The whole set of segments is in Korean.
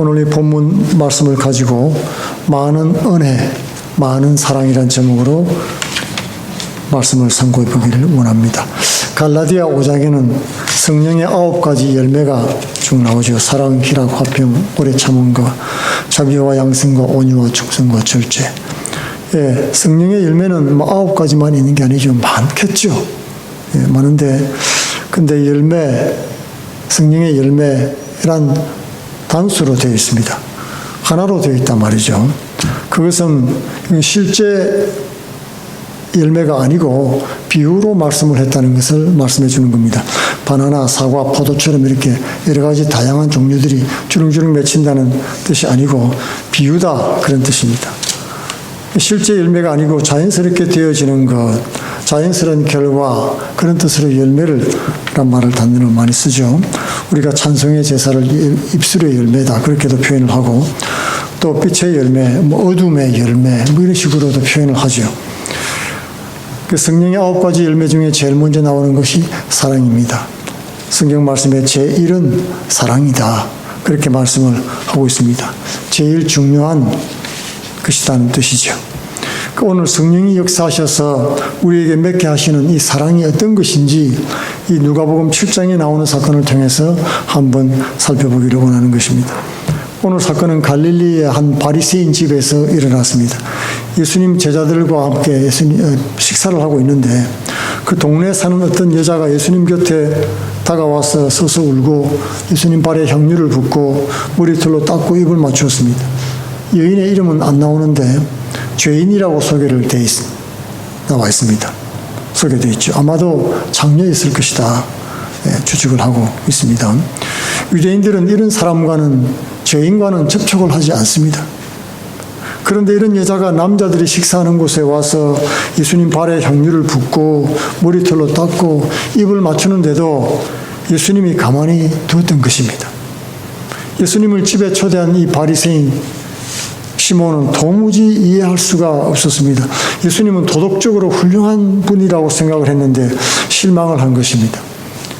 오늘 이 본문 말씀을 가지고 많은 은혜, 많은 사랑이란 제목으로 말씀을 선고해 보기를 원합니다. 갈라디아 5장에는 성령의 아홉 가지 열매가 쭉 나오죠. 사랑, 희락, 화평, 오래 참음과 자비와 양성과 온유와 충성과 절제. 예, 성령의 열매는 뭐 아홉 가지만 있는 게 아니죠. 많겠죠. 예, 많은데, 근데 열매, 성령의 열매란 단수로 되어 있습니다. 하나로 되어 있단 말이죠. 그것은 실제 열매가 아니고 비유로 말씀을 했다는 것을 말씀해 주는 겁니다. 바나나, 사과, 포도처럼 이렇게 여러 가지 다양한 종류들이 주렁주렁 맺힌다는 뜻이 아니고 비유다 그런 뜻입니다. 실제 열매가 아니고 자연스럽게 되어지는 것, 자연스러운 결과 그런 뜻으로 열매를 란 말을 단어로 많이 쓰죠. 우리가 찬송의 제사를 입술의 열매다 그렇게도 표현을 하고 또 빛의 열매, 뭐 어둠의 열매 뭐 이런 식으로도 표현을 하죠. 그 성령의 아홉 가지 열매 중에 제일 먼저 나오는 것이 사랑입니다. 성경 말씀에 제1은 사랑이다. 그렇게 말씀을 하고 있습니다. 제일 중요한 것이라는 뜻이죠. 그 오늘 성령이 역사하셔서 우리에게 맺게 하시는 이 사랑이 어떤 것인지 이 누가복음 7장에 나오는 사건을 통해서 한번 살펴보기를 원하는 것입니다. 오늘 사건은 갈릴리의 한 바리새인 집에서 일어났습니다. 예수님 제자들과 함께 예수님 어, 식사를 하고 있는데 그 동네에 사는 어떤 여자가 예수님 곁에 다가와서 서서 울고 예수님 발에 향유를 붓고 머리털로 닦고 입을 맞추었습니다. 여인의 이름은 안 나오는데 죄인이라고 소개를 돼 있, 나와 있습니다. 소개되어 있죠. 아마도 장녀였을 것이다. 예, 추측을 하고 있습니다. 유대인들은 이런 사람과는 죄인과는 접촉을 하지 않습니다. 그런데 이런 여자가 남자들이 식사하는 곳에 와서 예수님 발에 향유를 붓고 머리털로 닦고 입을 맞추는데도 예수님이 가만히 두었던 것입니다. 예수님을 집에 초대한 이 바리새인 시몬은 도무지 이해할 수가 없었습니다. 예수님은 도덕적으로 훌륭한 분이라고 생각을 했는데 실망을 한 것입니다.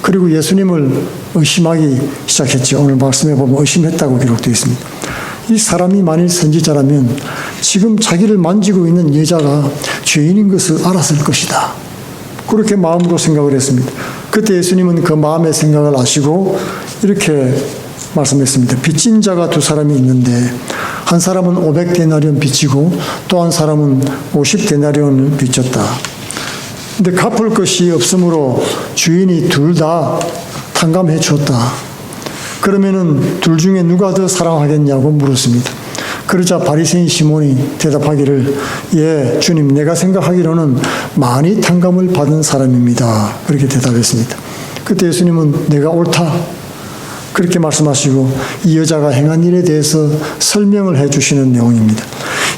그리고 예수님을 의심하기 시작했죠. 오늘 말씀에 보면 의심했다고 기록되어 있습니다. 이 사람이 만일 선지자라면 지금 자기를 만지고 있는 여자가 죄인인 것을 알았을 것이다. 그렇게 마음으로 생각을 했습니다. 그때 예수님은 그 마음의 생각을 아시고 이렇게 말씀했습니다. 빚진 자가 두 사람이 있는데 한 사람은 500데나리온 빚지고 또 한 사람은 50데나리온을 빚졌다. 근데 갚을 것이 없으므로 주인이 둘 다 탕감해 주었다. 그러면은 둘 중에 누가 더 사랑하겠냐고 물었습니다. 그러자 바리새인 시몬이 대답하기를 예 주님 내가 생각하기로는 많이 탕감을 받은 사람입니다. 그렇게 대답했습니다. 그때 예수님은 내가 옳다. 그렇게 말씀하시고 이 여자가 행한 일에 대해서 설명을 해 주시는 내용입니다.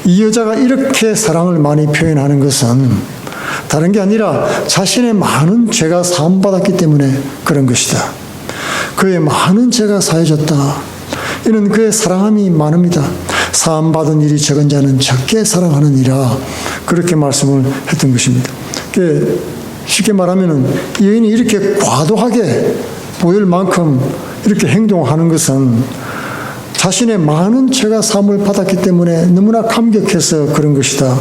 이 여자가 이렇게 사랑을 많이 표현하는 것은 다른 게 아니라 자신의 많은 죄가 사함받았기 때문에 그런 것이다. 그의 많은 죄가 사해졌다. 이는 그의 사랑함이 많습니다. 사함받은 일이 적은 자는 적게 사랑하는 이라 그렇게 말씀을 했던 것입니다. 쉽게 말하면 여인이 이렇게 과도하게 보일 만큼 이렇게 행동하는 것은 자신의 많은 죄가 사함을 받았기 때문에 너무나 감격해서 그런 것이다.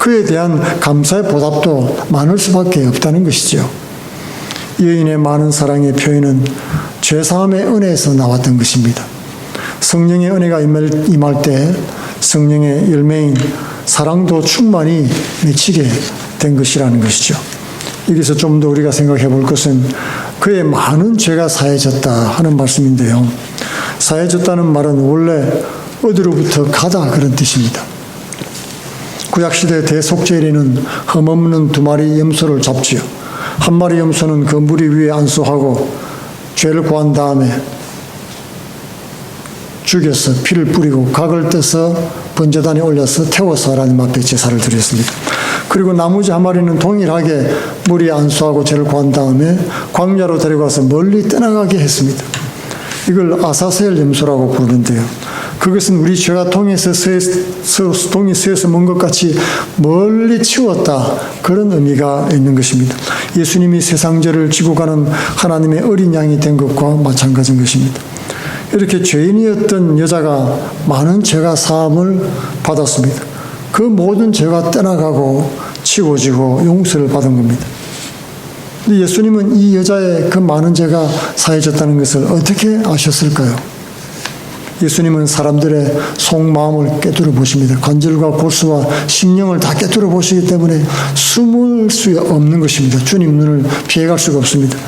그에 대한 감사의 보답도 많을 수밖에 없다는 것이죠. 여인의 많은 사랑의 표현은 죄사함의 은혜에서 나왔던 것입니다. 성령의 은혜가 임할 때 성령의 열매인 사랑도 충만히 맺히게 된 것이라는 것이죠. 여기서 좀 더 우리가 생각해 볼 것은 그의 많은 죄가 사해졌다 하는 말씀인데요. 사해졌다는 말은 원래 어디로부터 가다 그런 뜻입니다. 구약시대 대속죄리는 흠없는 두 마리 염소를 잡지요. 한 마리 염소는 그 무리 위에 안수하고 죄를 구한 다음에 죽여서 피를 뿌리고 각을 떼서 번제단에 올려서 태워서 하나님 앞에 제사를 드렸습니다. 그리고 나머지 한 마리는 동일하게 무리에 안수하고 죄를 구한 다음에 광야로 데려가서 멀리 떠나가게 했습니다. 이걸 아사셀 염소라고 부르는데요. 그것은 우리 죄가 통에서 동이 쇠에서 먼 것 같이 멀리 치웠다. 그런 의미가 있는 것입니다. 예수님이 세상 죄를 지고 가는 하나님의 어린 양이 된 것과 마찬가지인 것입니다. 이렇게 죄인이었던 여자가 많은 죄가 사함을 받았습니다. 그 모든 죄가 떠나가고 치워지고 용서를 받은 겁니다. 예수님은 이 여자의 그 많은 죄가 사해졌다는 것을 어떻게 아셨을까요? 예수님은 사람들의 속마음을 깨뜨려 보십니다. 관절과 골수와 심령을 다 깨뜨려 보시기 때문에 숨을 수 없는 것입니다. 주님 눈을 피해갈 수가 없습니다.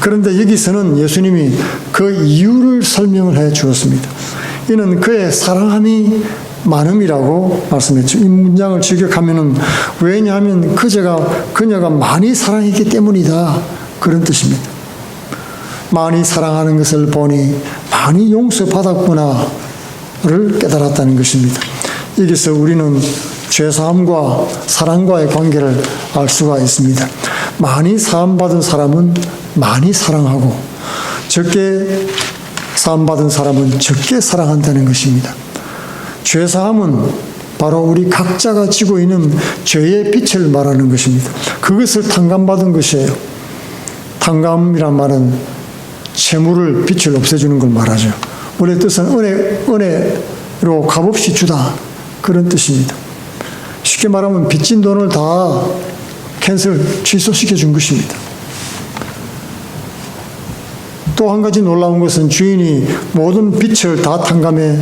그런데 여기서는 예수님이 그 이유를 설명을 해 주었습니다. 이는 그의 사랑함이 많음이라고 말씀했죠. 이 문장을 직역하면은 왜냐하면 그제가 그녀가 많이 사랑했기 때문이다 그런 뜻입니다. 많이 사랑하는 것을 보니 많이 용서받았구나를 깨달았다는 것입니다. 여기서 우리는 죄사함과 사랑과의 관계를 알 수가 있습니다. 많이 사함받은 사람은 많이 사랑하고 적게 사함받은 사람은 적게 사랑한다는 것입니다. 죄사함은 바로 우리 각자가 지고 있는 죄의 빛을 말하는 것입니다. 그것을 탕감받은 것이에요. 탕감이란 말은 채무를 빛을 없애주는 걸 말하죠. 원래 뜻은 은혜, 은혜로 값없이 주다. 그런 뜻입니다. 쉽게 말하면 빚진 돈을 다 캔슬, 취소시켜 준 것입니다. 또 한 가지 놀라운 것은 주인이 모든 빚을 다 탕감해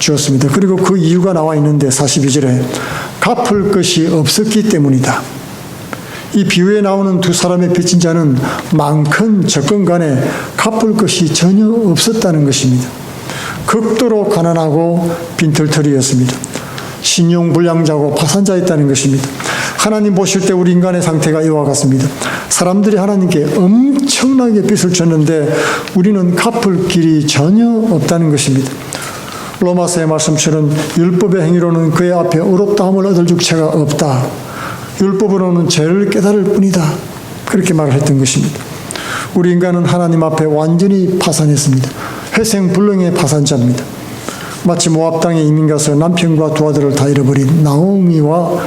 주었습니다. 그리고 그 이유가 나와 있는데 42절에 갚을 것이 없었기 때문이다. 이 비유에 나오는 두 사람의 빚진 자는 많큰 적건 간에 갚을 것이 전혀 없었다는 것입니다. 극도로 가난하고 빈털터리였습니다. 신용불량자고 파산자였다는 것입니다. 하나님 보실 때 우리 인간의 상태가 이와 같습니다. 사람들이 하나님께 엄청나게 빚을 졌는데 우리는 갚을 길이 전혀 없다는 것입니다. 로마서의 말씀처럼 율법의 행위로는 그의 앞에 의롭다함을 얻을 죽체가 없다. 율법으로는 죄를 깨달을 뿐이다. 그렇게 말을 했던 것입니다. 우리 인간은 하나님 앞에 완전히 파산했습니다. 회생불능의 파산자입니다. 마치 모압 땅에 이민 가서 남편과 두 아들을 다 잃어버린 나오미와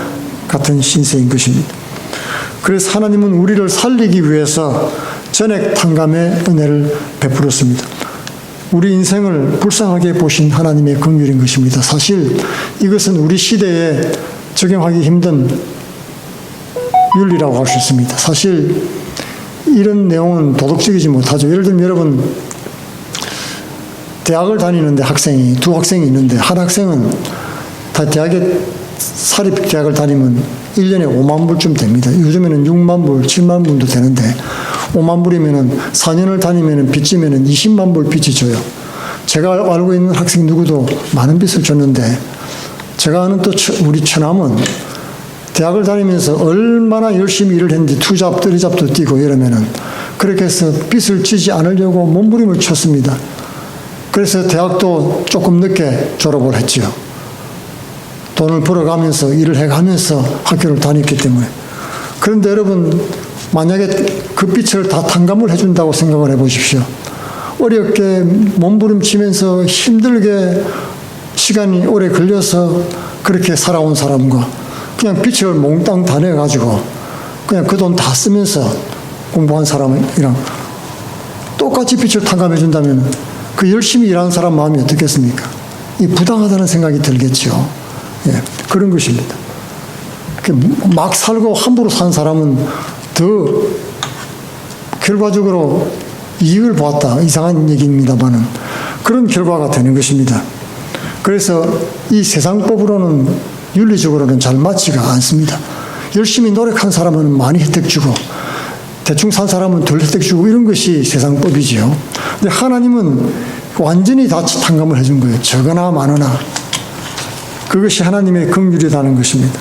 같은 신세인 것입니다. 그래서 하나님은 우리를 살리기 위해서 전액 탕감의 은혜를 베풀었습니다. 우리 인생을 불쌍하게 보신 하나님의 긍휼인 것입니다. 사실 이것은 우리 시대에 적용하기 힘든 윤리라고 할 수 있습니다. 사실 이런 내용은 도덕적이지 못하죠. 예를 들면 여러분 대학을 다니는데 학생이 두 학생이 있는데 한 학생은 다 대학에 사립 대학을 다니면 1년에 5만 불쯤 됩니다. 요즘에는 6만 불, 7만 불도 되는데 5만 불이면은 4년을 다니면은 빚지면은 20만 불 빚이 져요. 제가 알고 있는 학생 누구도 많은 빚을 줬는데 제가 아는 또 우리 처남은 대학을 다니면서 얼마나 열심히 일을 했는지 투잡, 뜨리잡도 뛰고 이러면은 그렇게 해서 빚을 지지 않으려고 몸부림을 쳤습니다. 그래서 대학도 조금 늦게 졸업을 했지요. 돈을 벌어가면서 일을 해가면서 학교를 다녔기 때문에. 그런데 여러분, 만약에 그 빚을 다 탕감을 해준다고 생각을 해 보십시오. 어렵게 몸부림치면서 힘들게 시간이 오래 걸려서 그렇게 살아온 사람과 그냥 빚을 몽땅 다 내가지고 그냥 그 돈 다 쓰면서 공부한 사람이랑 똑같이 빚을 탕감해 준다면 그 열심히 일하는 사람 마음이 어떻겠습니까? 이 부당하다는 생각이 들겠죠. 예, 그런 것입니다. 막 살고 함부로 산 사람은 더 결과적으로 이익을 보았다. 이상한 얘기입니다만은 그런 결과가 되는 것입니다. 그래서 이 세상법으로는 윤리적으로는 잘 맞지가 않습니다. 열심히 노력한 사람은 많이 혜택 주고 대충 산 사람은 덜 혜택 주고 이런 것이 세상법이지요. 근데 하나님은 완전히 다 탕감을 해준 거예요. 적으나 많으나. 그것이 하나님의 긍휼이라는 것입니다.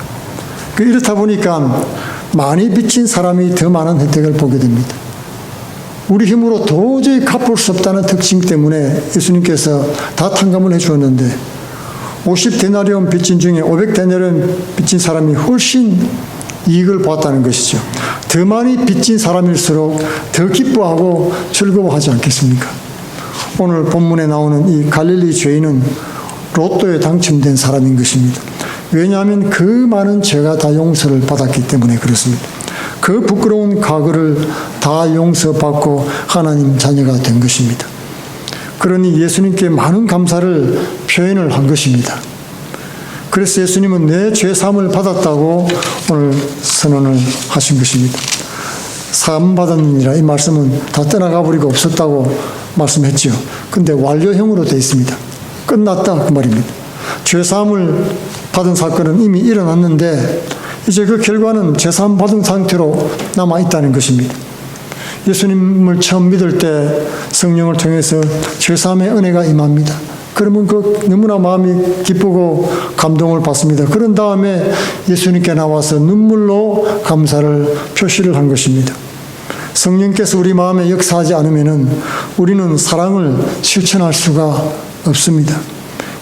그 이렇다 보니까 많이 빚진 사람이 더 많은 혜택을 보게 됩니다. 우리 힘으로 도저히 갚을 수 없다는 특징 때문에 예수님께서 다 탕감을 해주었는데 50데나리온 빚진 중에 500데나리온 빚진 사람이 훨씬 이익을 보았다는 것이죠. 더 많이 빚진 사람일수록 더 기뻐하고 즐거워하지 않겠습니까? 오늘 본문에 나오는 이 갈릴리 죄인은 로또에 당첨된 사람인 것입니다. 왜냐하면 그 많은 죄가 다 용서를 받았기 때문에 그렇습니다. 그 부끄러운 과거를 다 용서받고 하나님 자녀가 된 것입니다. 그러니 예수님께 많은 감사를 표현을 한 것입니다. 그래서 예수님은 내 죄사함을 받았다고 오늘 선언을 하신 것입니다. 사함 받았느니라 이 말씀은 다 떠나가 버리고 없었다고 말씀했지요. 근데 완료형으로 되어 있습니다. 끝났다 그 말입니다. 죄사함을 받은 사건은 이미 일어났는데 이제 그 결과는 죄사함 받은 상태로 남아 있다는 것입니다. 예수님을 처음 믿을 때 성령을 통해서 죄사함의 은혜가 임합니다. 그러면 그 너무나 마음이 기쁘고 감동을 받습니다. 그런 다음에 예수님께 나와서 눈물로 감사를 표시를 한 것입니다. 성령께서 우리 마음에 역사하지 않으면은 우리는 사랑을 실천할 수가 없습니다.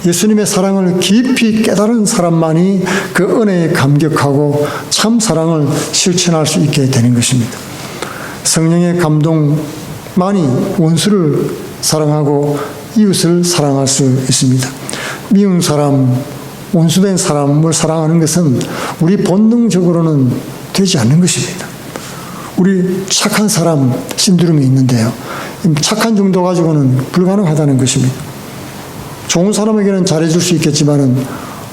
예수님의 사랑을 깊이 깨달은 사람만이 그 은혜에 감격하고 참 사랑을 실천할 수 있게 되는 것입니다. 성령의 감동만이 원수를 사랑하고 이웃을 사랑할 수 있습니다. 미운 사람, 원수된 사람을 사랑하는 것은 우리 본능적으로는 되지 않는 것입니다. 우리 착한 사람 신드롬이 있는데요. 착한 정도 가지고는 불가능하다는 것입니다. 좋은 사람에게는 잘해줄 수 있겠지만은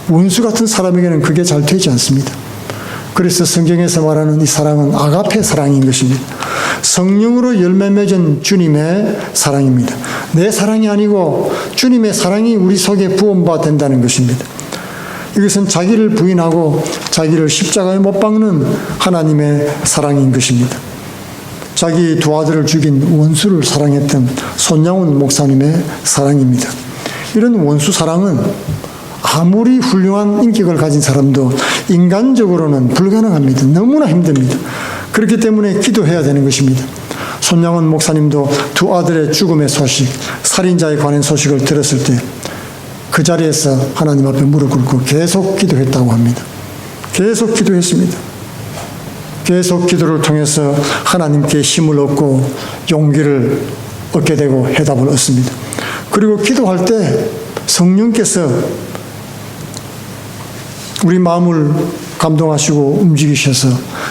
원수 같은 사람에게는 그게 잘 되지 않습니다. 그래서 성경에서 말하는 이 사랑은 아가페 사랑인 것입니다. 성령으로 열매 맺은 주님의 사랑입니다. 내 사랑이 아니고 주님의 사랑이 우리 속에 부음바 된다는 것입니다. 이것은 자기를 부인하고 자기를 십자가에 못 박는 하나님의 사랑인 것입니다. 자기 두 아들을 죽인 원수를 사랑했던 손양훈 목사님의 사랑입니다. 이런 원수 사랑은 아무리 훌륭한 인격을 가진 사람도 인간적으로는 불가능합니다. 너무나 힘듭니다. 그렇기 때문에 기도해야 되는 것입니다. 손양원 목사님도 두 아들의 죽음의 소식, 살인자에 관한 소식을 들었을 때 그 자리에서 하나님 앞에 무릎 꿇고 계속 기도했다고 합니다. 계속 기도했습니다. 계속 기도를 통해서 하나님께 힘을 얻고 용기를 얻게 되고 해답을 얻습니다. 그리고 기도할 때 성령께서 우리 마음을 감동하시고 움직이셔서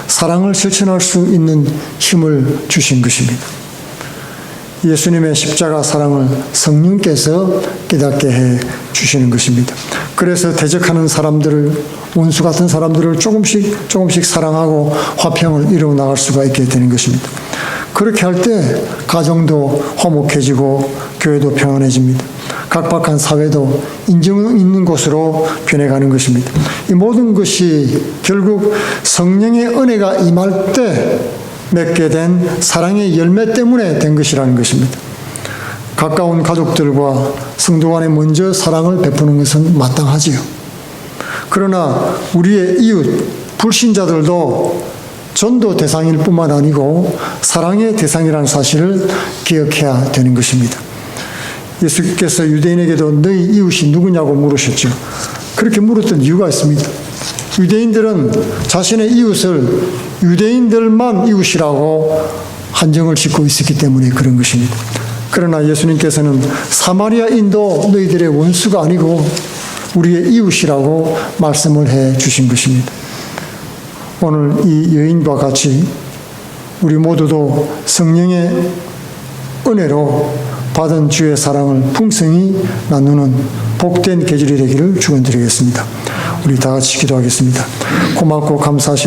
사랑을 실천할 수 있는 힘을 주신 것입니다. 예수님의 십자가 사랑을 성령께서 깨닫게 해 주시는 것입니다. 그래서 대적하는 사람들을 원수 같은 사람들을 조금씩 조금씩 사랑하고 화평을 이루어 나갈 수가 있게 되는 것입니다. 그렇게 할 때 가정도 화목해지고 교회도 평안해집니다. 각박한 사회도 인정 있는 곳으로 변해가는 것입니다. 이 모든 것이 결국 성령의 은혜가 임할 때 맺게 된 사랑의 열매 때문에 된 것이라는 것입니다. 가까운 가족들과 성도 간에 먼저 사랑을 베푸는 것은 마땅하지요. 그러나 우리의 이웃, 불신자들도 전도 대상일 뿐만 아니고 사랑의 대상이라는 사실을 기억해야 되는 것입니다. 예수께서 유대인에게도 너희 이웃이 누구냐고 물으셨죠. 그렇게 물었던 이유가 있습니다. 유대인들은 자신의 이웃을 유대인들만 이웃이라고 한정을 짓고 있었기 때문에 그런 것입니다. 그러나 예수님께서는 사마리아인도 너희들의 원수가 아니고 우리의 이웃이라고 말씀을 해 주신 것입니다. 오늘 이 여인과 같이 우리 모두도 성령의 은혜로 받은 주의 사랑을 풍성히 나누는 복된 계절이 되기를 축원드리겠습니다. 우리 다 같이 기도하겠습니다. 고맙고 감사하신